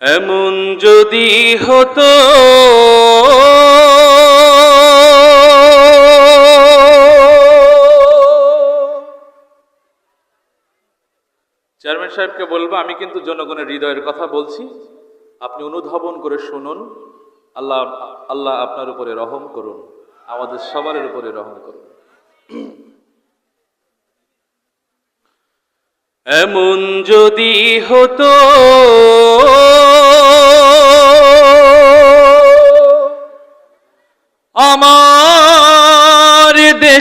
এমন যদি হতো, চেয়ারম্যান সাহেবকে বলব, আমি কিন্তু জনগণের হৃদয়ের কথা বলছি। আপনি অনুধাবন করে শুনুন। আল্লাহ আল্লাহ আপনার উপরে রহম করুন। আমাদের সবার উপরে রহম করুন। এমন যদি হতো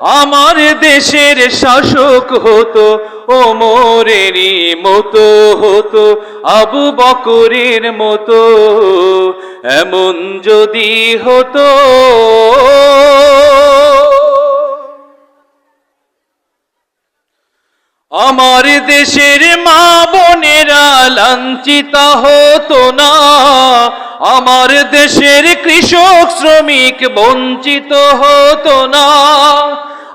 আমার দেশের শাসক হতো ও মোরেরই মতো হতো, আবু বকরের মতো। এমন যদি হতো, আমার দেশের মা বোনেরা লাঞ্ছিত হতো না। আমার দেশের কৃষক শ্রমিক বঞ্চিত হতো না।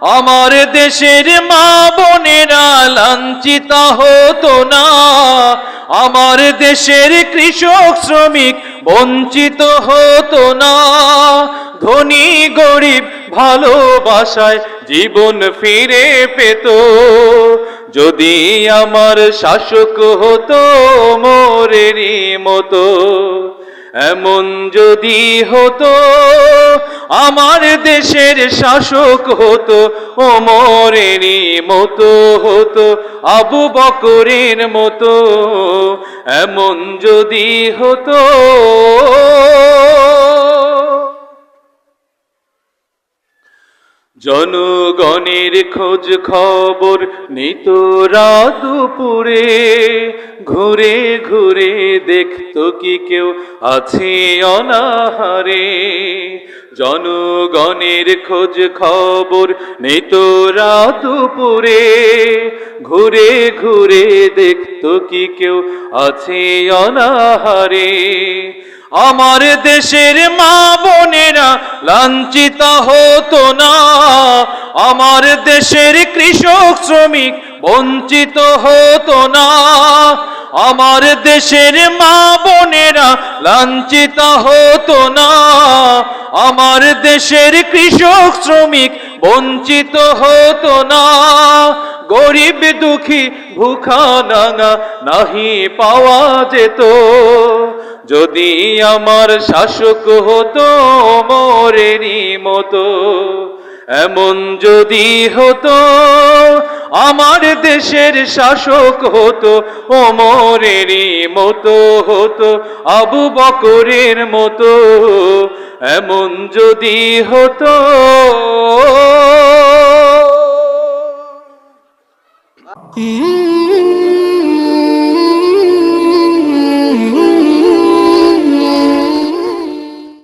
আমার দেশের মা বোনেরা লাঞ্ছিত হতো না। আমার দেশের কৃষক শ্রমিক বঞ্চিত হতো না। ধনী গরিব ভালোবাসায় জীবন ফিরে পেত। যদি আমার শাসক হতো মোরেরই মতো, এমন যদি হতো আমার দেশের শাসক হতো ও মোরেরই মতো হতো, আবু বকরের মতো, এমন যদি হতো। জনগণের খোঁজ খবর নিত দুপুরে, ঘুরে ঘুরে দেখত কি কেউ আছে অনাহারে। জনগণের খোঁজ খবর নিত দুপুরে ঘুরে ঘুরে দেখতো কি কেউ আছে অনাহারে। আমার দেশের মা বোনেরা লাঞ্ছিত হতো না। আমার দেশের কৃষক শ্রমিক বঞ্চিত হতো না। আমার দেশের মা বোনেরা লাঞ্ছিত হতো না। আমার দেশের কৃষক, শ্রমিক বঞ্চিত হতো না। গরিব, দুঃখী, ভুখা, নাঙা নাহি পাওয়া যেত। যদি আমার শাসক হতো মোরেরই মতো, এমন যদি হতো আমার দেশের শাসক হতো অমরের মতো হতো আবু বকরের মতো এমন যদি হতো।